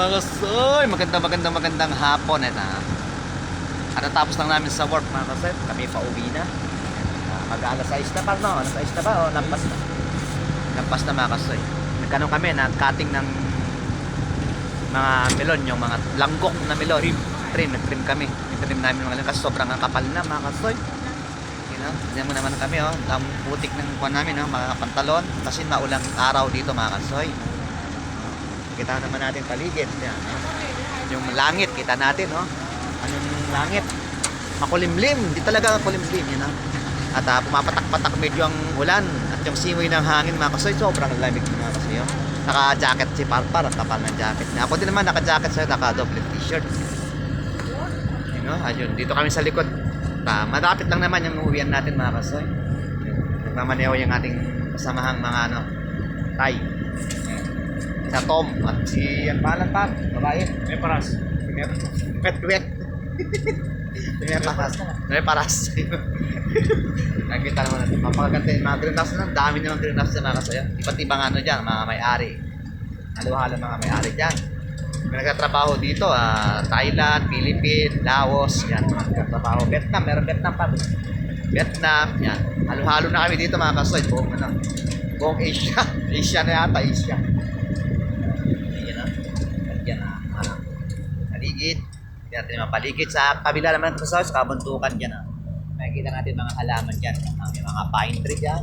Mga kasoy, magandang magandang magandang hapon. Ito, ha? At natapos lang namin sa work mga kasoy. Kami pa uwi na. Uh, Mag-alas 6 na pa, no? Alas 6 na ba? O, lampas na. Lampas na mga kasoy. Nagkano kami, nag-cutting ng mga melon, yung mga langgok na melon. Trim. Trim, nag-trim kami. Nag-trim namin mga kasi sobrang kapal na mga kasoy. You know, tignan mo naman kami, oh. Ang putik ng kuwan namin, oh, mga pantalon. Kasi maulang araw dito mga kasoy. Kita naman natin paligid. Yan. Yung langit, kita natin, oh. Anong langit? Makulimlim. Di talaga makulimlim, yun, oh. At ah, pumapatak-patak medyo ang ulan. At yung simoy ng hangin, mga kasoy, sobrang lamig mga kasoy, oh. Naka-jacket si Parpar, ang kapal ng jacket niya. Ako din naman, naka-jacket sa'yo, naka-double t-shirt. You know, ayun, dito kami sa likod. Ta, malapit lang naman yung uwian natin mga kasoy. Nagmamaneho yung ating kasamahang mga ano, tay. Sa Tom at si ang pangalan pa, babae. May paras. Wet wet. May paras. May paras. Nakita naman natin. Mapakaganda yung mga greenhouse na. Dami naman greenhouse na mga kasoy. Iba't ibang ano dyan, mga may-ari. Halo-halo mga may-ari dyan. May nagtatrabaho dito, ah, Thailand, Philippines, Laos, yan, mga nagtatrabaho. Vietnam, meron Vietnam pa. Vietnam, yan. Halo-halo na kami dito mga kasoy. Buong, ano, buong Asia. Asia na yata, Asia. Yan na. Yan na. ah, Paligid. Yan natin yung mga paligid. Sa kabila naman sa sa kabuntukan dyan. Ah. Makikita natin mga halaman dyan. Ah, May mga pine tree dyan.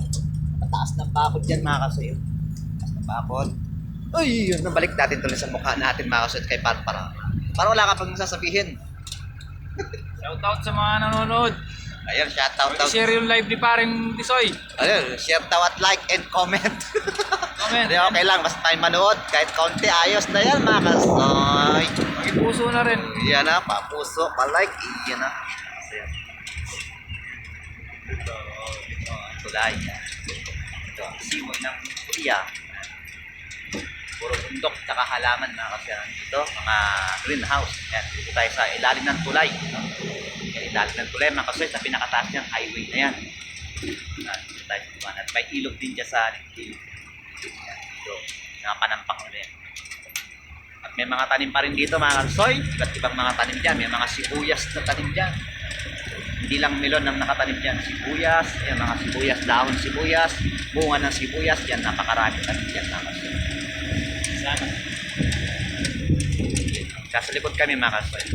Mataas ng bakod dyan mga kasoy. Mataas ng bakod. Uy, yun, nabalik natin tuloy sa mukha natin mga kasoy kay Parpara. Para wala ka pang sasabihin. Shoutout sa mga nanonood. Ayun, shout out out. I-share yung live ni paring Tisoy. Ayun, share daw at like and comment. Comment. Hindi, okay lang. Basta tayo manood. Kahit kaunti, ayos na yan mga kasoy. Maging puso na rin. Yan na, papuso, palike, yan na. Tulay. Ito, simoy ng kuya. Puro bundok, tsaka halaman mga kasyan. Ito, mga greenhouse. Yan, dito tayo sa ilalim ng tulay. Yan, ilalim ng tulay, mga kasyan, sa pinakataas niyang highway na yan. Yan, dito tayo sa tuwan. At may ilog din dyan sa likod. Yan, dito, mga panampang na yan. May mga tanim pa rin dito mga kalsoy. Iba't ibang mga tanim dyan. May mga sibuyas na tanim dyan. Hindi lang melon ang nakatanim dyan. Sibuyas, yan mga sibuyas, dahon sibuyas, bunga ng sibuyas, yan napakarami tanim dyan mga kalsoy. Sana. Nasa likod kami mga kalsoy.